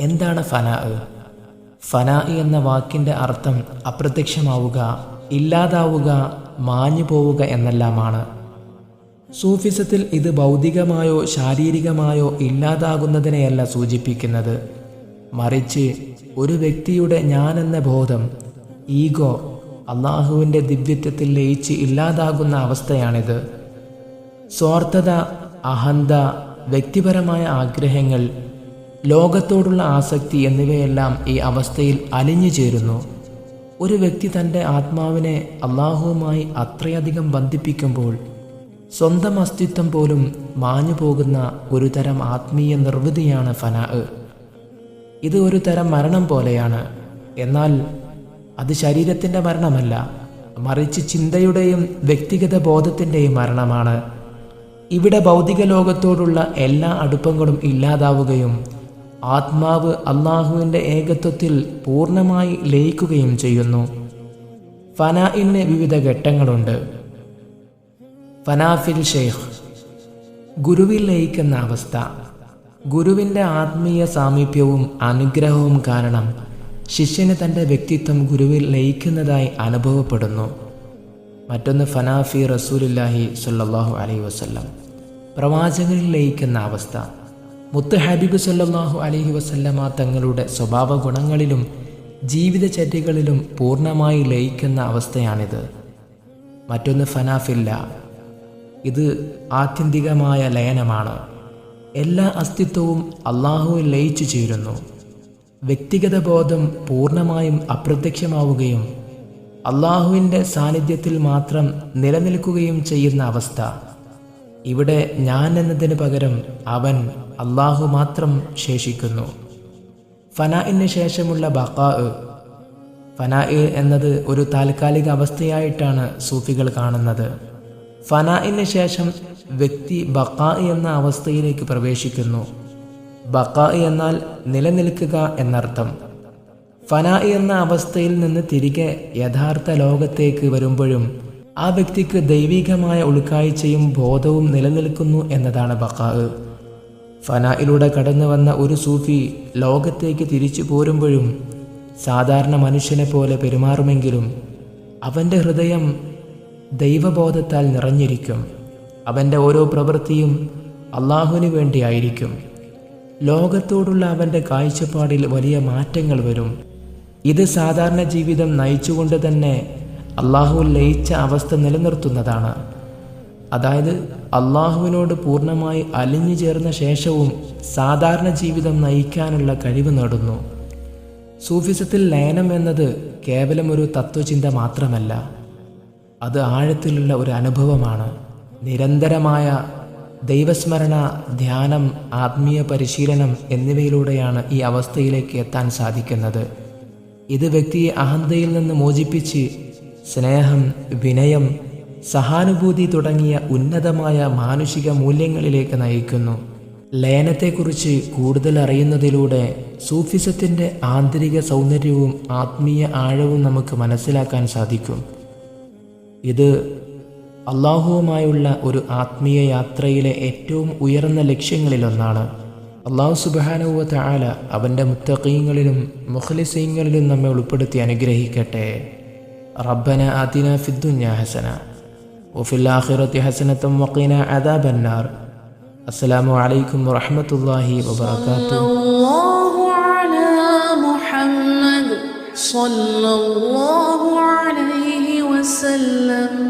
എന്താണ് ഫനാ? ഫനാ എന്ന വാക്കിന്റെ അർത്ഥം അപ്രത്യക്ഷമാവുക ഇല്ലാതാവുക മാഞ്ഞു പോവുക എന്നെല്ലാമാണ്. സൂഫിസത്തിൽ ഇത് ഭൗതികമായോ ശാരീരികമായോ ഇല്ലാതാകുന്നതിനെയല്ല സൂചിപ്പിക്കുന്നത്. മറിച്ച് ഒരു വ്യക്തിയുടെ ഞാനെന്ന ബോധം ഈഗോ അള്ളാഹുവിന്റെ ദിവ്യത്വത്തിൽ ലയിച്ച് ഇല്ലാതാകുന്ന അവസ്ഥയാണിത്. സ്വാർത്ഥത അഹന്ത വ്യക്തിപരമായ ആഗ്രഹങ്ങൾ ലോകത്തോടുള്ള ആസക്തി എന്നിവയെല്ലാം ഈ അവസ്ഥയിൽ അലിഞ്ഞു ചേരുന്നു. ഒരു വ്യക്തി തന്റെ ആത്മാവിനെ അള്ളാഹുവുമായി അത്രയധികം ബന്ധിപ്പിക്കുമ്പോൾ സ്വന്തം അസ്തിത്വം പോലും മാഞ്ഞു പോകുന്ന ഒരു തരം ആത്മീയ നിർവൃതിയാണ് ഫനാ ഇത് ഒരു തരം മരണം പോലെയാണ്. എന്നാൽ അത് ശരീരത്തിന്റെ മരണമല്ല മറിച്ച് ചിന്തയുടെയും വ്യക്തിഗത ബോധത്തിന്റെയും മരണമാണ്. ഇവിടെ ഭൗതിക ലോകത്തോടുള്ള എല്ലാ അടുപ്പങ്ങളും ഇല്ലാതാവുകയും ആത്മാവ് അള്ളാഹുവിന്റെ ഏകത്വത്തിൽ പൂർണമായി ലയിക്കുകയും ചെയ്യുന്നു. ഫനായിന് വിവിധ ഘട്ടങ്ങളുണ്ട്. ഫനാഫിൽ ഷെയ്ഖ്. ഗുരുവിൽ ലയിക്കുന്ന അവസ്ഥ. ഗുരുവിന്റെ ആത്മീയ സാമീപ്യവും അനുഗ്രഹവും കാരണം ശിഷ്യന് തന്റെ വ്യക്തിത്വം ഗുരുവിൽ ലയിക്കുന്നതായി അനുഭവപ്പെടുന്നു. മറ്റൊന്ന് ഫനാഫി റസൂലില്ലാഹി സല്ലാഹു അലൈ വസല്ലം. പ്രവാചകരിൽ ലയിക്കുന്ന അവസ്ഥ. മുത്ത് ഹബീബ് സല്ലാഹു അലഹി വസല്ലമ തങ്ങളുടെ സ്വഭാവ ഗുണങ്ങളിലും ജീവിതചര്യകളിലും പൂർണമായി ലയിക്കുന്ന അവസ്ഥയാണിത്. മറ്റൊന്ന് ഫനാഫില്ല. ഇത് ആത്യന്തികമായ ലയനമാണ്. എല്ലാ അസ്തിത്വവും അള്ളാഹുവിൽ ലയിച്ചു ചേരുന്നു. വ്യക്തിഗത ബോധം പൂർണമായും അപ്രത്യക്ഷമാവുകയും അള്ളാഹുവിന്റെ സാന്നിധ്യത്തിൽ മാത്രം നിലനിൽക്കുകയും ചെയ്യുന്ന അവസ്ഥ. ഇവിടെ ഞാൻ എന്നതിന് പകരം അവൻ അള്ളാഹു മാത്രം ശേഷിക്കുന്നു. ഫനാഇന് ശേഷമുള്ള ബക്കാ ഫനാ എന്നത് ഒരു താൽക്കാലിക അവസ്ഥയായിട്ടാണ് സൂഫികൾ കാണുന്നത്. ഫനാഇന് ശേഷം വ്യക്തി ബക്കാ എന്ന അവസ്ഥയിലേക്ക് പ്രവേശിക്കുന്നു. ബക്കാ എന്നാൽ നിലനിൽക്കുക എന്നർത്ഥം. ഫനാ എന്ന അവസ്ഥയിൽ നിന്ന് തിരികെ യഥാർത്ഥ ലോകത്തേക്ക് വരുമ്പോഴും ആ വ്യക്തിക്ക് ദൈവികമായ ഉൾക്കാഴ്ചയും ബോധവും നിലനിൽക്കുന്നു എന്നതാണ് ബക്കാ ഫനായിലൂടെ കടന്നു വന്ന ഒരു സൂഫി ലോകത്തേക്ക് തിരിച്ചു പോരുമ്പോഴും സാധാരണ മനുഷ്യനെ പോലെ പെരുമാറുമെങ്കിലും അവന്റെ ഹൃദയം ദൈവബോധത്താൽ നിറഞ്ഞിരിക്കും. അവന്റെ ഓരോ പ്രവൃത്തിയും അള്ളാഹുവിന് വേണ്ടിയായിരിക്കും ലോകത്തോടുള്ള അവന്റെ കാഴ്ചപ്പാടിൽ വലിയ മാറ്റങ്ങൾ വരും. ഇത് സാധാരണ ജീവിതം നയിച്ചുകൊണ്ട് തന്നെ അള്ളാഹു ലയിച്ച അവസ്ഥ നിലനിർത്തുന്നതാണ്. അതായത് അള്ളാഹുവിനോട് പൂർണമായി അലിഞ്ഞു ചേർന്ന ശേഷവും സാധാരണ ജീവിതം നയിക്കാനുള്ള കഴിവ് നേടുന്നു. സൂഫിസത്തിൽ ലയനം എന്നത് കേവലം ഒരു തത്വചിന്ത മാത്രമല്ല. അത് ആഴത്തിലുള്ള ഒരു അനുഭവമാണ്. നിരന്തരമായ ദൈവസ്മരണ ധ്യാനം ആത്മീയ പരിശീലനം എന്നിവയിലൂടെയാണ് ഈ അവസ്ഥയിലേക്ക് എത്താൻ സാധിക്കുന്നത്. ഇത് വ്യക്തിയെ അഹന്തയിൽ നിന്ന് മോചിപ്പിച്ച് സ്നേഹം വിനയം സഹാനുഭൂതി തുടങ്ങിയ ഉന്നതമായ മാനുഷിക മൂല്യങ്ങളിലേക്ക് നയിക്കുന്നു. ലയനത്തെക്കുറിച്ച് കൂടുതൽ അറിയുന്നതിലൂടെ സൂഫിസത്തിന്റെ ആന്തരിക സൗന്ദര്യവും ആത്മീയ ആഴവും നമുക്ക് മനസ്സിലാക്കാൻ സാധിക്കും. ഇത് അള്ളാഹുവുമായുള്ള ഒരു ആത്മീയ യാത്രയിലെ ഏറ്റവും ഉയർന്ന ലക്ഷ്യങ്ങളിലൊന്നാണ് അള്ളാഹു സുബാനുവ താല അവന്റെ മുത്തഖീങ്ങളിലും മുഖലിസീങ്ങളിലും നമ്മെ ഉൾപ്പെടുത്തി അനുഗ്രഹിക്കട്ടെ. റബ്ബന وفي الآخرة حسنة وقنا عذاب النار. السلام عليكم ورحمة الله وبركاته. صلى الله على محمد. صلى الله عليه وسلم.